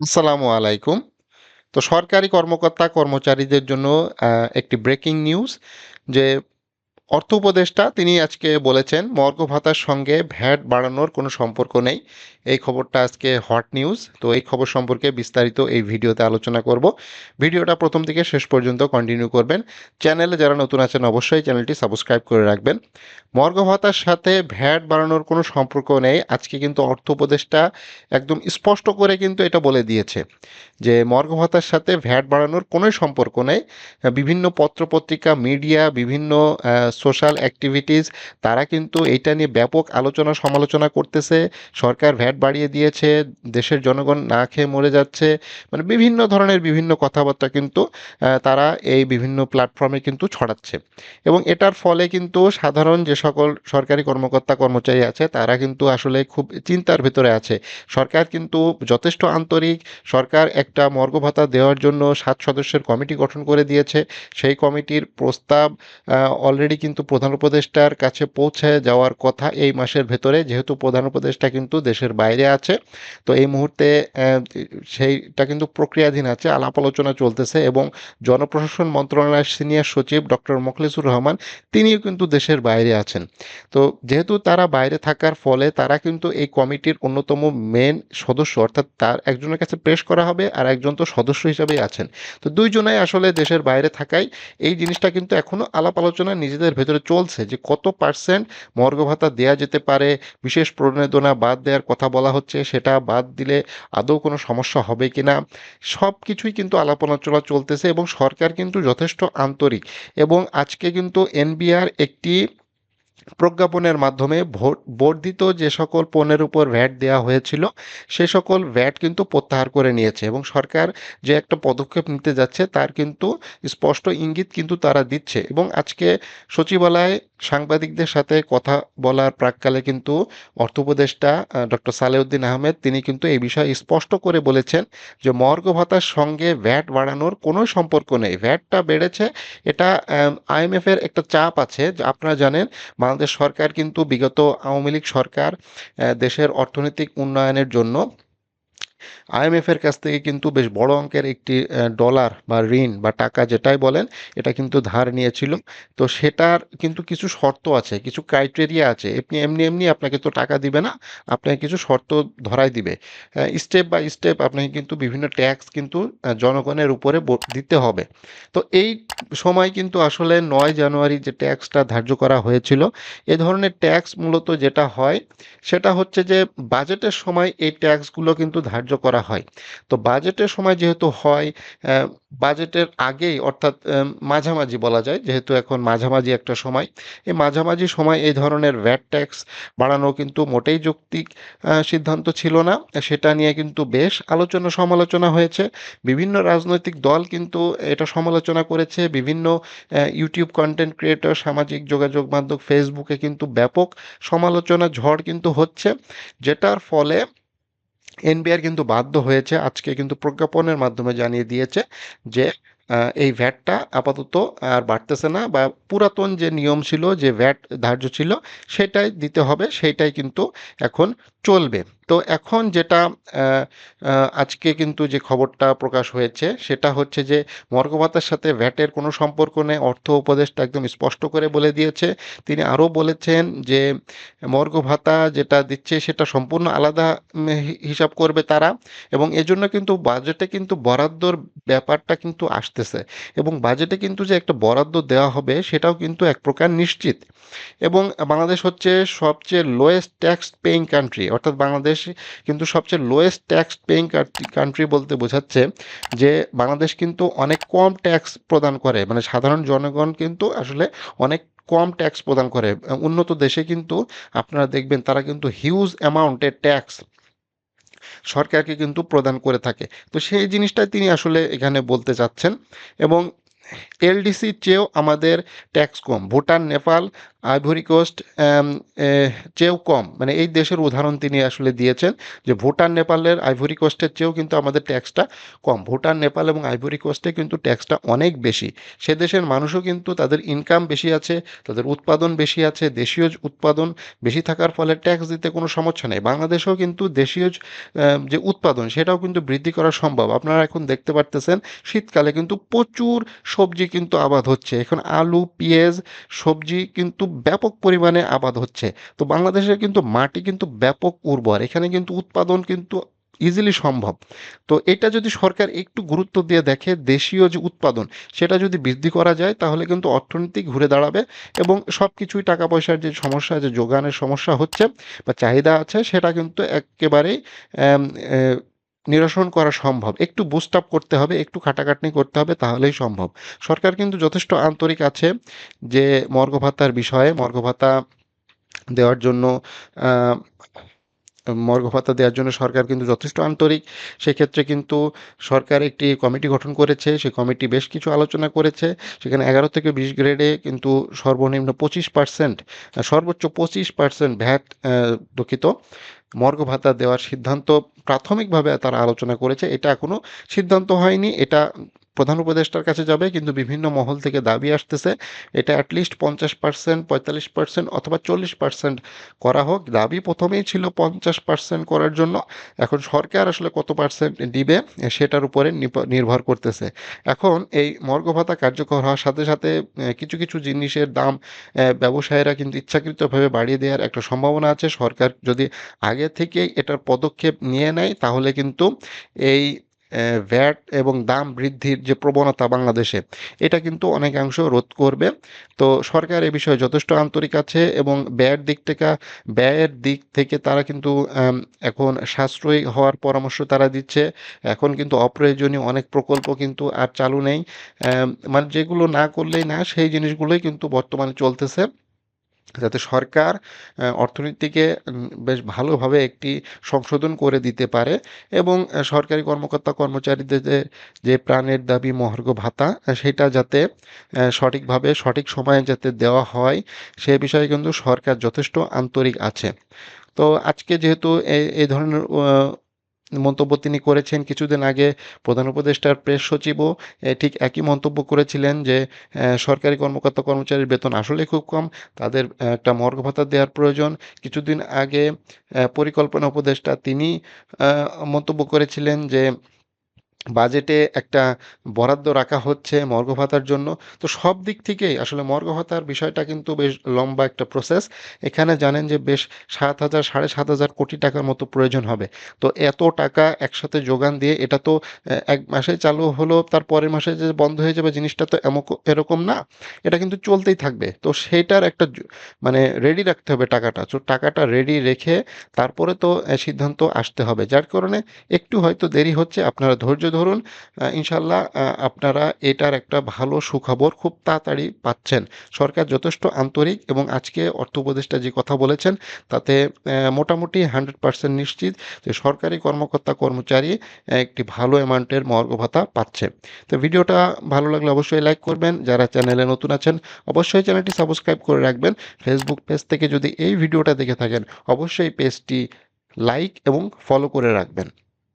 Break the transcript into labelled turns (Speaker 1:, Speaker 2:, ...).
Speaker 1: আসসালামু আলাইকুম। তো সরকারি কর্মকর্তা কর্মচারীদের জন্য একটি ব্রেকিং নিউজ যে অর্থ উপদেষ্টা তিনি আজকে বলেছেন মর্গ ভাতার সঙ্গে ভ্যাট বাড়ানোর কোনো সম্পর্ক নেই। এই খবরটা আজকে হট নিউজ। তো এই খবর সম্পর্কে বিস্তারিত এই ভিডিওতে আলোচনা করব। ভিডিওটা প্রথম থেকে শেষ পর্যন্ত কন্টিনিউ করবেন। চ্যানেলে যারা নতুন আছেন অবশ্যই চ্যানেলটি সাবস্ক্রাইব করে রাখবেন। মর্গ ভাতার সাথে ভ্যাট বাড়ানোর কোনো সম্পর্ক নেই। আজকে কিন্তু অর্থ উপদেষ্টা একদম স্পষ্ট করে কিন্তু এটা বলে দিয়েছে যে মর্গ ভাতার সাথে ভ্যাট বাড়ানোর কোনোই সম্পর্ক নেই। বিভিন্ন পত্রপত্রিকা, মিডিয়া, বিভিন্ন সোশ্যাল অ্যাক্টিভিটিস তারা কিন্তু এইটা নিয়ে ব্যাপক আলোচনা সমালোচনা করতেছে। সরকার ভ্যাট বাড়িয়ে দিয়েছে, দেশের জনগণ না খেয়ে মরে যাচ্ছে। মানে বিভিন্ন ধরনের বিভিন্ন কথাবার্তা কিন্তু তারা এই বিভিন্ন প্ল্যাটফর্মে কিন্তু ছড়াচ্ছে। এবং এটার ফলে কিন্তু সাধারণ যে সকল সরকারি কর্মকর্তা কর্মচারী আছে তারা কিন্তু আসলে খুব চিন্তার ভেতরে আছে। সরকার কিন্তু যথেষ্ট আন্তরিক। সরকার একটা মর্গ ভাতা দেওয়ার জন্য সাত সদস্যের কমিটি গঠন করে দিয়েছে। সেই কমিটির প্রস্তাব অলরেডি কিন্তু প্রধান উপদেষ্টার কাছে পৌঁছে যাওয়ার কথা এই মাসের ভেতরে। যেহেতু প্রধান উপদেষ্টা কিন্তু দেশের বাইরে আছে। তো এই মুহূর্তে সেইটা কিন্তু প্রক্রিয়াধীন আছে। আলাপ আলোচনা চলতেছে এবং জনপ্রশাসন মন্ত্রণালয়ের সিনিয়র সচিব ডক্টর মোখলেছুর রহমান তিনিও কিন্তু দেশের বাইরে আছেন। তো যেহেতু তারা বাইরে থাকার ফলে তারা কিন্তু এই কমিটির অন্যতম মেন সদস্য অর্থাৎ তার একজনের কাছে পেশ করা হবে আর একজন তো সদস্য হিসেবেই আছেন। তো দুইজনাই আসলে দেশের বাইরে থাকায় এই জিনিসটা কিন্তু এখনও আলাপ আলোচনা নিজেদের ভেতরে চলছে যে কত পার্সেন্ট মর্গ ভাতা দেয়া যেতে পারে, বিশেষ প্রণোদনা বাদ দেওয়ার কথা বলা হচ্ছে, সেটা বাদ দিলে আদৌ কোনো সমস্যা হবে কি না সব কিছুই কিন্তু আলাপ আলোচনা চলতেছে এবং সরকার কিন্তু যথেষ্ট আন্তরিক এবং আজকে কিন্তু এনবিআর একটি প্রজ্ঞাপনের মাধ্যমে বর্ধিত যে সকল পণ্যের উপর ভ্যাট দেওয়া হয়েছিল, সে সকল ভ্যাট কিন্তু প্রত্যাহার করে নিয়েছে এবং সরকার যে একটা পদক্ষেপ নিতে যাচ্ছে তার কিন্তু স্পষ্ট ইঙ্গিত কিন্তু তারা দিচ্ছে এবং আজকে সচিবালয়ে সাংবাদিকদের সাথে কথা বলার প্রাক্কালে কিন্তু অর্থ উপদেষ্টা ডক্টর সালেউদ্দিন আহমেদ তিনি কিন্তু এই বিষয়ে স্পষ্ট করে বলেছেন যে মর্গ ভাতার সঙ্গে ভ্যাট বাড়ানোর কোনো সম্পর্ক নেই। ভ্যাটটা বেড়েছে, এটা আইএমএফ এর একটা চাপ আছে। আপনারা জানেন বাংলাদেশ সরকার কিন্তু বিগত আওয়ামী লীগ সরকার দেশের অর্থনৈতিক উন্নয়নের জন্য আইএমএফ এর কাছ থেকে কিন্তু বেশ বড় অঙ্কের একটি ডলার বা ঋণ বা টাকা যেটাই বলেন, এটা কিন্তু ধার নিয়েছিল। তো সেটার কিন্তু কিছু শর্ত আছে, কিছু ক্রাইটেরিয়া আছে। আপনি এমনি এমনি আপনাকে তো টাকা দিবে না, আপনাকে কিছু শর্ত ধরাই দিবে। স্টেপ বাই স্টেপ আপনাকে কিন্তু বিভিন্ন ট্যাক্স কিন্তু জনগণের উপরে দিতে হবে। তো এই সময় কিন্তু আসলে নয় জানুয়ারি যে ট্যাক্সটা ধার্য করা হয়েছিল, এ ধরনের ট্যাক্স মূলত যেটা হয়, সেটা হচ্ছে যে বাজেটের সময় এই ট্যাক্সগুলো কিন্তু ধার্য করা হয়। তো বাজেটের সময় যেহেতু হয় বাজেটের আগেই অর্থাৎ মাঝামাঝি বলা যায়, যেহেতু এখন মাঝামাঝি একটা সময়, এই মাঝামাঝি সময় এই ধরনের ভ্যাট ট্যাক্স বাড়ানো কিন্তু মোটেই যৌক্তিক সিদ্ধান্ত ছিল না। সেটা নিয়ে কিন্তু বেশ আলোচনা সমালোচনা হয়েছে। বিভিন্ন রাজনৈতিক দল কিন্তু এটা সমালোচনা করেছে। বিভিন্ন ইউটিউব কন্টেন্ট ক্রিয়েটর সামাজিক যোগাযোগ মাধ্যম ফেসবুকে কিন্তু ব্যাপক সমালোচনা ঝড় কিন্তু হচ্ছে, যেটার ফলে এনবিআর কিন্তু বাধ্য হয়েছে আজকে কিন্তু প্রজ্ঞাপনের মাধ্যমে জানিয়ে দিয়েছে যে এই ভ্যাটটা আপাতত আর বাড়তেছে না বা পুরাতন যে নিয়ম ছিল, যে ভ্যাট ধার্য ছিল, সেটাই দিতে হবে, সেটাই কিন্তু এখন চলবে। তো এখন যেটা আজকে কিন্তু যে খবরটা প্রকাশ হয়েছে, সেটা হচ্ছে যে মর্গ ভাতার সাথে ভ্যাটের কোনো সম্পর্ক নেই, অর্থ উপদেশটা একদম স্পষ্ট করে বলে দিয়েছে। তিনি আরও বলেছেন যে মর্গ ভাতা যেটা দিচ্ছে সেটা সম্পূর্ণ আলাদা হিসাব করবে তারা এবং এজন্য কিন্তু বাজেটে কিন্তু বরাদ্দর ব্যাপারটা কিন্তু আসতেছে এবং বাজেটে কিন্তু যে একটা বরাদ্দ দেওয়া হবে সেটাও কিন্তু এক প্রকার নিশ্চিত এবং বাংলাদেশ হচ্ছে সবচেয়ে লোয়েস্ট ট্যাক্স পেইং কান্ট্রি অর্থাৎ বাংলাদেশ কিন্তু সবচেয়ে লোয়েস্ট ট্যাক্স পেইং কান্ট্রি বলতে বোঝাচ্ছে যে বাংলাদেশ কিন্তু অনেক কম ট্যাক্স প্রদান করে। মানে সাধারণ জনগণ কিন্তু আসলে অনেক কম ট্যাক্স প্রদান করে। উন্নত দেশে কিন্তু আপনারা দেখবেন তারা কিন্তু হিউজ অ্যামাউন্টের ট্যাক্স সরকারকে কিন্তু প্রদান করে থাকে। তো সেই জিনিসটাই তিনি আসলে এখানে বলতে চাচ্ছেন এবং এলডিসির চেয়েও আমাদের ট্যাক্স কম। ভুটান, নেপাল আইভরি কোস্ট চেয়েও কম। মানে এই দেশের উদাহরণ তিনি আসলে দিয়েছেন যে ভুটান, নেপালের আইভরি কোস্টের চেয়েও কিন্তু আমাদের ট্যাক্সটা কম। ভুটান, নেপাল এবং আইভরি কোস্টে কিন্তু ট্যাক্সটা অনেক বেশি। সে দেশের মানুষও কিন্তু তাদের ইনকাম বেশি আছে, তাদের উৎপাদন বেশি আছে, দেশীয় উৎপাদন বেশি থাকার ফলে ট্যাক্স দিতে কোনো সমস্যা নেই। বাংলাদেশেও কিন্তু দেশীয় যে উৎপাদন সেটাও কিন্তু বৃদ্ধি করা সম্ভব। আপনারা এখন দেখতে পারতেছেন, শীতকালে কিন্তু প্রচুর সবজি কিন্তু আবাদ হচ্ছে। এখন আলু, পেঁয়াজ, সবজি কিন্তু ব্যাপক পরিমাণে আবাদ হচ্ছে। তো বাংলাদেশের কিন্তু মাটি কিন্তু ব্যাপক উর্বর। এখানে কিন্তু উৎপাদন কিন্তু ইজিলি সম্ভব। তো এটা যদি সরকার একটু গুরুত্ব দিয়ে দেখে দেশীয় যে উৎপাদন, সেটা যদি বৃদ্ধি করা যায়, তাহলে কিন্তু অর্থনীতি ঘুরে দাঁড়াবে এবং সব কিছুই টাকা পয়সার যে সমস্যা, যে যোগানের সমস্যা হচ্ছে বা চাহিদা আছে, সেটা কিন্তু একেবারেই নিরসন করা সম্ভব। একটু বুস্ট আপ করতে হবে, একটু খাটাখাটনি করতে হবে, তাহলেই সম্ভব। সরকার কিন্তু যথেষ্ট আন্তরিক আছে যে মর্গ ভাতার বিষয়ে মর্গ ভাতা দেওয়ার জন্য মর্গ ভাতা দেওয়ার জন্য সরকার কিন্তু যথেষ্ট আন্তরিক। সেক্ষেত্রে কিন্তু সরকার একটি কমিটি গঠন করেছে, সেই কমিটি বেশ কিছু আলোচনা করেছে। সেখানে এগারো থেকে বিশ গ্রেডে কিন্তু সর্বনিম্ন পঁচিশ পার্সেন্ট সর্বোচ্চ পঁচিশ পার্সেন্ট ভ্যাট দুঃখিত মর্গ ভাতা দেওয়ার সিদ্ধান্ত প্রাথমিকভাবে তারা আলোচনা করেছে। এটা এখনও সিদ্ধান্ত হয়নি। এটা প্রধান উপদেষ্টার কাছে যাবে, কিন্তু বিভিন্ন মহল থেকে দাবি আসতেছে, এটা অ্যাটলিস্ট পঞ্চাশ পার্সেন্ট পঁয়তাল্লিশ পার্সেন্ট অথবা চল্লিশ পার্সেন্ট করা হোক। দাবি প্রথমেই ছিল পঞ্চাশ পার্সেন্ট করার জন্য। এখন সরকার আসলে কত পার্সেন্ট দিবে, সেটার উপরে নির্ভর করতেছে। এখন এই মর্গ ভাতা কার্যকর হওয়ার সাথে সাথে কিছু কিছু জিনিসের দাম ব্যবসায়ীরা কিন্তু ইচ্ছাকৃতভাবে বাড়িয়ে দেওয়ার একটা সম্ভাবনা আছে। সরকার যদি আগে থেকেই এটার পদক্ষেপ নিয়ে নেয়, তাহলে কিন্তু এই ভ্যাট এবং দাম বৃদ্ধির যে প্রবণতা বাংলাদেশে, এটা কিন্তু অনেকাংশ রোধ করবে। তো সরকার এ বিষয়ে যথেষ্ট আন্তরিক আছে এবং ব্যয়ের দিক থেকে, ব্যয়ের দিক থেকে তারা কিন্তু এখন সাশ্রয়ী হওয়ার পরামর্শ তারা দিচ্ছে। এখন কিন্তু অপ্রয়োজনীয় অনেক প্রকল্প কিন্তু আর চালু নেই। মানে যেগুলো না করলেই না, সেই জিনিসগুলোই কিন্তু বর্তমানে চলতেছে। যাতে সরকার অর্থনীতিকে বেশ ভালোভাবে একটি সংশোধন করে দিতে পারে এবং সরকারি কর্মকর্তা কর্মচারীদের যে প্রাণের দাবি মহার্ঘ ভাতা সেটা যাতে সঠিকভাবে, সঠিক সময়ে যাতে দেওয়া হয়, সে বিষয়ে কিন্তু সরকার যথেষ্ট আন্তরিক আছে। তো আজকে যেহেতু এই ধরনের মন্তব্য তিনি করেছেন কিছুদিন আগে প্রধান উপদেষ্টার প্রেস সচিবও ঠিক একই মন্তব্য করেছিলেন যে সরকারি কর্মকর্তা কর্মচারীর বেতন আসলে খুব কম, তাদের একটা মর্গ ভাতা দেওয়ার প্রয়োজন। কিছুদিন আগে পরিকল্পনা উপদেষ্টা তিনি মন্তব্য করেছিলেন যে বাজেটে একটা বরাদ্দ রাখা হচ্ছে মর্গ ভাতার জন্য। তো সব দিক থেকেই আসলে মর্গ ভাতার বিষয়টা কিন্তু বেশ লম্বা একটা প্রসেস এখানে জানেন যে বেশ সাত হাজার, সাড়ে সাত হাজার কোটি টাকার মতো প্রয়োজন হবে। তো এত টাকা একসাথে যোগান দিয়ে এটা তো এক মাসে চালু হলো, তার পরের মাসে যে বন্ধ হয়ে যাবে জিনিসটা তো এরকম না। এটা কিন্তু চলতেই থাকবে। তো সেটার একটা মানে রেডি রাখতে হবে টাকাটা। তো টাকাটা রেডি রেখে তারপরে তো সিদ্ধান্ত আসতে হবে। যার কারণে একটু হয়তো দেরি হচ্ছে, আপনারা ধৈর্য ধরুন ইনশাল্লাহ আপনারা এটার একটা ভালো সুখবর খুব তাড়াতাড়ি পাচ্ছেন। সরকার যথেষ্ট আন্তরিক এবং আজকে অর্থ উপদেষ্টা যে কথা বলেছেন, তাতে মোটামুটি হান্ড্রেড পার্সেন্ট নিশ্চিত যে সরকারি কর্মকর্তা কর্মচারী একটি ভালো অ্যামাউন্টের মর্গ ভাতা পাচ্ছে। তো ভিডিওটা ভালো লাগলে অবশ্যই লাইক করবেন। যারা চ্যানেলে নতুন আছেন, অবশ্যই চ্যানেলটি সাবস্ক্রাইব করে রাখবেন। ফেসবুক পেজ থেকে যদি এই ভিডিওটা দেখে থাকেন, অবশ্যই পেজটি লাইক এবং ফলো করে রাখবেন।